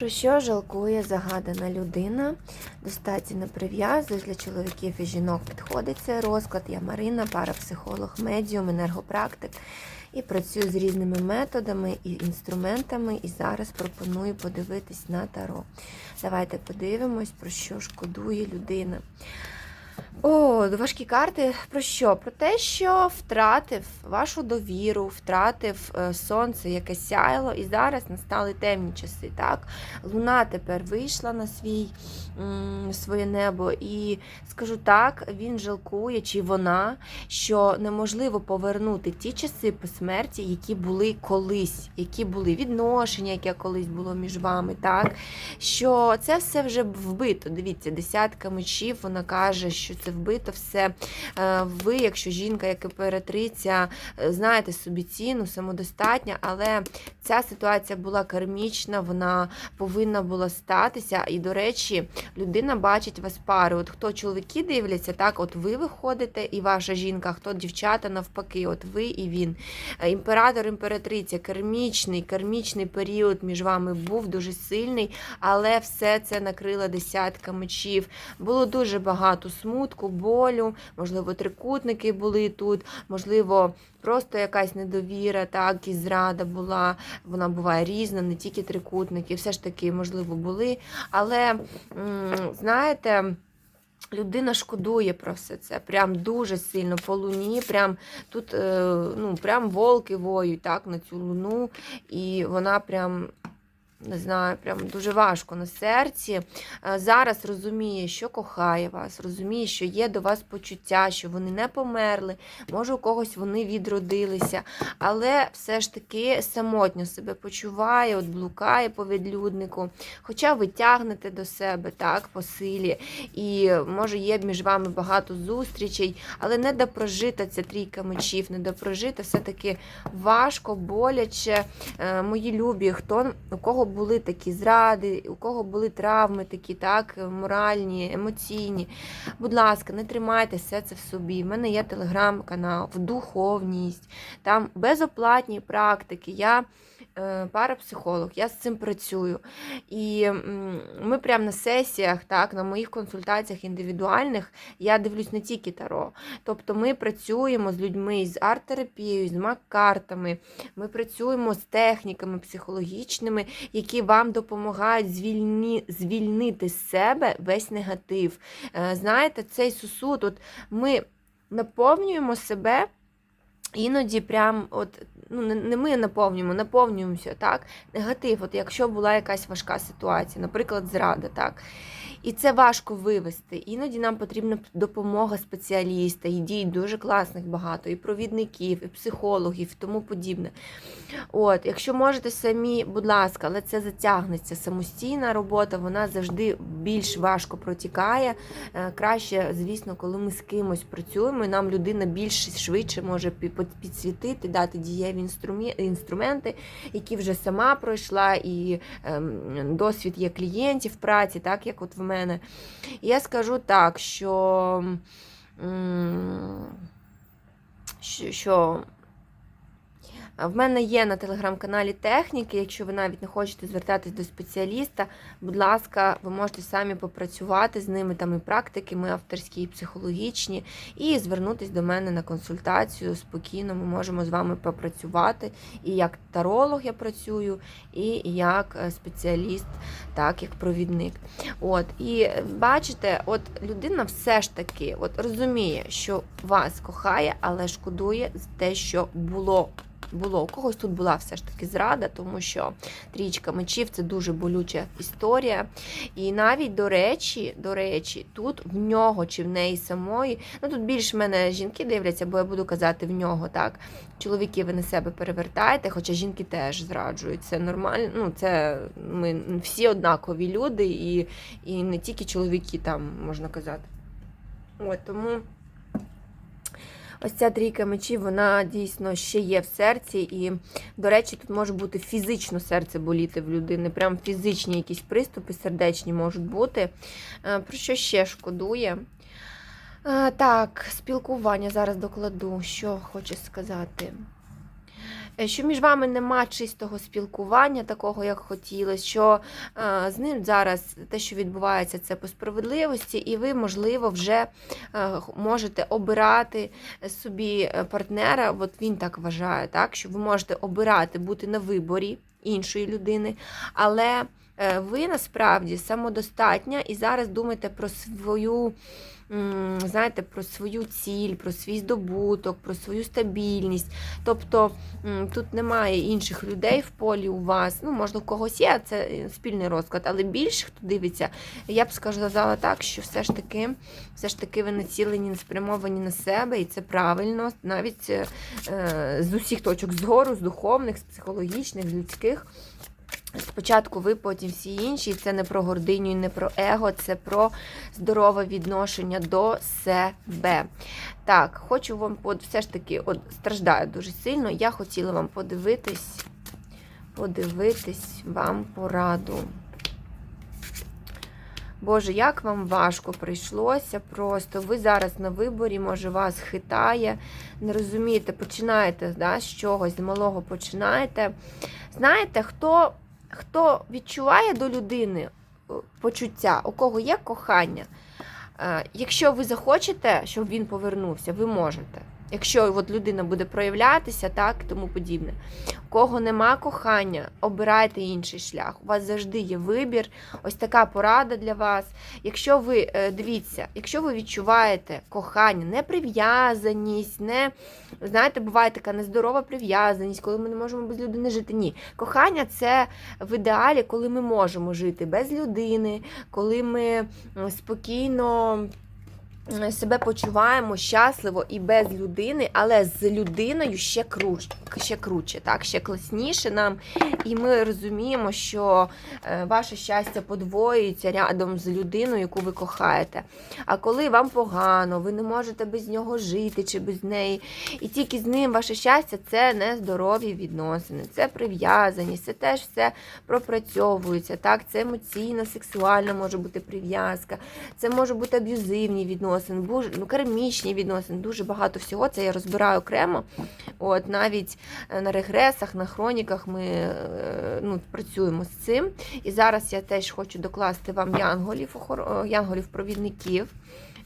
Про що жалкує загадана людина? Достатньо прив'язуєш для чоловіків і жінок підходить цей розклад. Я Марина, парапсихолог, медіум, енергопрактик. І працюю з різними методами і інструментами. І зараз пропоную подивитись на таро. Давайте подивимось, про що шкодує людина. О, важкі карти про що? Про те, що втратив вашу довіру, втратив е, сонце, яке сяяло, і зараз настали темні часи. Так? Луна тепер вийшла на свій, своє небо, і скажу так, він жалкує, чи вона, що неможливо повернути ті часи по смерті, які були колись, які були відношення, яке колись було між вами. так? Що це все вже вбито. Дивіться, десятка мечів, вона каже, що це вбито все. Е, Ви, якщо жінка, як імператриця, е, знаєте собі ціну, самодостатня, але ця ситуація була кармічна, вона повинна була статися. І, до речі, людина бачить вас пари. От хто чоловіки дивляться, так, от ви виходите, і ваша жінка, хто дівчата навпаки, от ви і він. Е, Імператор, імператриця, кармічний, кармічний період між вами був дуже сильний, але все це накрила десятка мечів. Було дуже багато смутку, болю, можливо, трикутники були тут, можливо, просто якась недовіра, так, і зрада була. Вона буває різна, не тільки трикутники, все ж таки, можливо, були. Але, знаєте, Людина шкодує про все це, прям дуже сильно по луні. Прям тут е, ну, прям волки воють так, на цю луну, і вона прям. Не знаю, прям дуже важко на серці. Е, Зараз розуміє, що кохає вас, розуміє, що є до вас почуття, що вони не померли, може, у когось вони відродилися, але все ж таки самотньо себе почуває, от блукає по відлюднику. Хоча ви тягнете до себе так, по силі, і може є між вами багато зустрічей, але не допрожита ця трійка мечів, не допрожита, все-таки важко, боляче. Е, Мої любі, хто у кого були такі зради, у кого були травми, такі, так, моральні, емоційні. Будь ласка, не тримайте все це в собі. У мене є телеграм-канал, в духовність, там безоплатні практики. Я парапсихолог, я з цим працюю. І ми прямо на сесіях, так, на моїх консультаціях індивідуальних я дивлюсь не тільки таро. Тобто ми працюємо з людьми з арт-терапією, з мак-картами, ми працюємо з техніками психологічними, які вам допомагають звільні, звільнити з себе весь негатив. Е, Знаєте, цей сусуд, от ми наповнюємо себе. Іноді прям от, ну не- ми наповнюємо, наповнюємося, так? Негатив, от якщо була якась важка ситуація, наприклад, зрада, так. І це важко вивести. Іноді нам потрібна допомога спеціаліста, і дій дуже класних багато, і провідників, і психологів, і тому подібне. От, якщо можете самі, будь ласка, але це затягнеться. Самостійна робота, вона завжди більш важко протікає. Е, Краще, звісно, коли ми з кимось працюємо, і нам людина більш швидше може підсвітити, дати дієві інструменти, які вже сама пройшла, і ем, досвід є клієнтів праці, так як от в мене. Я скажу так, що, що в мене є на телеграм-каналі техніки. Якщо ви навіть не хочете звертатись до спеціаліста, будь ласка, ви можете самі попрацювати з ними, там і практики, ми авторські, і психологічні, і звернутись до мене на консультацію спокійно. Ми можемо з вами попрацювати. І як таролог я працюю, і як е, спеціаліст, так як провідник. От і е, бачите, от людина все ж таки от розуміє, що вас кохає, але шкодує за те, що було. Було у когось тут була все ж таки зрада, тому що трічка мечів це дуже болюча історія. І навіть до речі, до речі, тут в нього чи в неї самої, ну тут більш мене жінки дивляться, бо я буду казати в нього так. Чоловіки ви на себе перевертаєте, хоча жінки теж зраджують. Це нормально. Ну це ми всі однакові люди, і, і не тільки чоловіки там можна казати. От тому. Ось ця трійка мечів, вона дійсно ще є в серці. І, до речі, тут може бути фізично серце боліти в людини. Прям фізичні якісь приступи сердечні можуть бути. Е, Про що ще шкодує? Е, Так, спілкування зараз докладу, що хоче сказати. Е, що між вами нема чистого спілкування, такого, як хотілося, що е, з ним зараз те, що відбувається, це по справедливості, і ви, можливо, вже е, можете обирати собі партнера, от він так вважає, так, що ви можете обирати бути на виборі іншої людини, але ви насправді самодостатня і зараз думаєте про свою. Знаєте, про свою ціль, про свій здобуток, про свою стабільність. Тобто тут немає інших людей в полі у вас. Ну, можна, в когось є, це е, спільний розклад, але більше хто дивиться, я б сказала так, що все ж таки, все ж таки ви націлені, спрямовані на себе, і це правильно, навіть е, е, з усіх точок зору, з духовних, з психологічних, з людських. Спочатку ви, потім всі інші. І це не про гординю і не про его, це про здорове відношення до себе. Так, хочу вам под... все ж таки от, страждаю дуже сильно. Я хотіла вам подивитись, подивитись вам пораду. Боже, як вам важко прийшлося просто. Ви зараз на виборі, може, вас хитає. Не розумієте, починаєте да, з чогось, з малого починаєте. Знаєте, хто, хто відчуває до людини е, почуття, у кого є кохання, е, якщо ви захочете, щоб він повернувся, ви можете. Якщо от людина буде проявлятися, так тому подібне. Кого нема кохання, обирайте інший шлях. У вас завжди є вибір. Ось така порада для вас. Якщо ви е, дивіться, якщо ви відчуваєте кохання, не прив'язаність, не знаєте, буває така нездорова прив'язаність, коли ми не можемо без людини жити. Ні, кохання це в ідеалі, коли ми можемо жити без людини, коли ми спокійно себе почуваємо щасливо і без людини, але з людиною ще круче, ще круче, так, ще класніше нам. І ми розуміємо, що е, ваше щастя подвоюється рядом з людиною, яку ви кохаєте. А коли вам погано, ви не можете без нього жити чи без неї, і тільки з ним ваше щастя це не здорові відносини, це прив'язаність, це теж все пропрацьовується. Так, це емоційна, сексуальна може бути прив'язка, це може бути аб'юзивні відносини, дуже, ну, кармічні відносини, дуже багато всього. Це я розбираю окремо. От навіть е, на регресах, на хроніках ми е, ну, працюємо з цим. І зараз я теж хочу докласти вам янголів, е, янголів-провідників.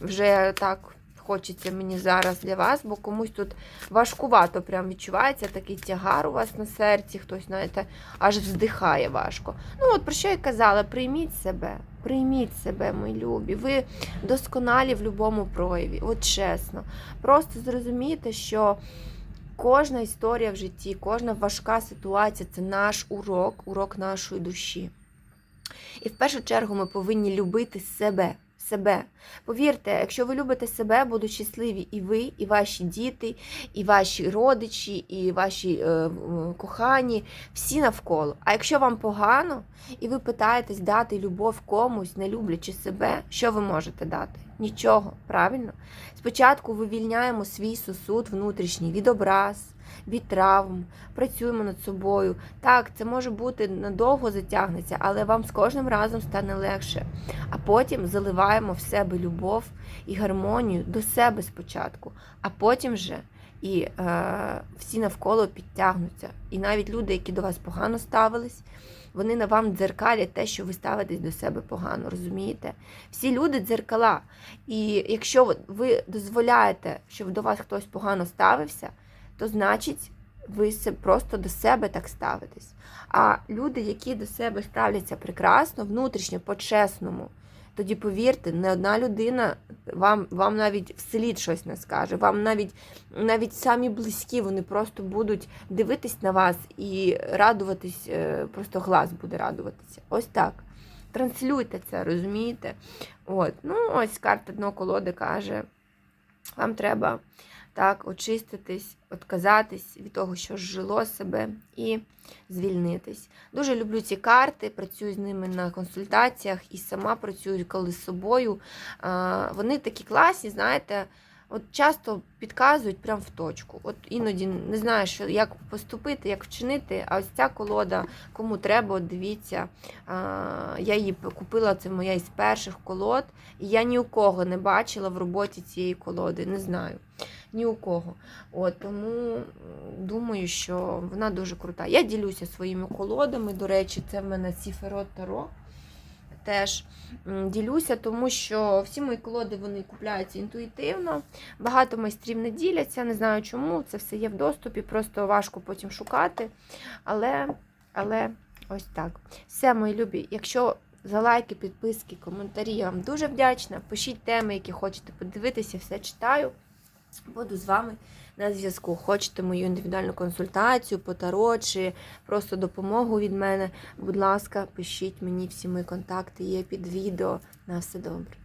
Вже так. Хочеться мені зараз для вас, бо комусь тут важкувато прям відчувається такий тягар у вас на серці, хтось, знаєте, аж вздихає важко. Ну, от про що я казала, прийміть себе, прийміть себе, мої любі. Ви досконалі в будь-якому прояві, от чесно. Просто зрозумійте, що кожна історія в житті, кожна важка ситуація це наш урок, урок нашої душі. І в першу чергу ми повинні любити себе. Себе. Повірте, якщо ви любите себе, будуть щасливі і ви, і ваші діти, і ваші родичі, і ваші е, кохані, всі навколо. А якщо вам погано, і ви питаєтесь дати любов комусь, не люблячи себе, що ви можете дати? Нічого, правильно? Спочатку вивільняємо свій сосуд внутрішній від образ, від травм, працюємо над собою. Так, це може бути надовго затягнеться, але вам з кожним разом стане легше. А потім заливаємо в себе любов і гармонію до себе спочатку, а потім вже і е, всі навколо підтягнуться. І навіть люди, які до вас погано ставились, вони на вам дзеркалять те, що ви ставитесь до себе погано, розумієте? Всі люди дзеркала. І якщо ви дозволяєте, щоб до вас хтось погано ставився, то значить ви просто до себе так ставитесь. А люди, які до себе ставляться прекрасно, внутрішньо, по-чесному, тоді повірте, не одна людина вам, вам навіть вслід щось не скаже. Вам навіть, навіть самі близькі вони просто будуть дивитись на вас і радуватись, е, просто глаз буде радуватися. Ось так. Транслюйте це, розумієте? От. Ну, ось карта дно колоди каже, вам треба так, очиститись, отказатись від того, що жило себе, і звільнитись. Дуже люблю ці карти, працюю з ними на консультаціях і сама працюю коли з собою. Вони такі класні, знаєте. От часто підказують прямо в точку. От іноді не знаю, як поступити, як вчинити. А ось ця колода, кому треба, дивіться. Я її купила, це моя із перших колод, і я ні у кого не бачила в роботі цієї колоди. Не знаю. ні у кого. От, тому думаю, що вона дуже крута. Я ділюся своїми колодами. До речі, це в мене Сіферот Таро. Теж ділюся, тому що всі мої колоди вони купляються інтуїтивно. Багато майстрів не діляться, не знаю чому. Це все є в доступі, просто важко потім шукати. Але, але ось так. Все, мої любі. Якщо за лайки, підписки, коментарі, я вам дуже вдячна. Пишіть теми, які хочете подивитися, все читаю. Буду з вами на зв'язку. Хочете мою індивідуальну консультацію по таро чи просто допомогу від мене. Будь ласка, пишіть мені всі мої контакти є під відео. На все добре.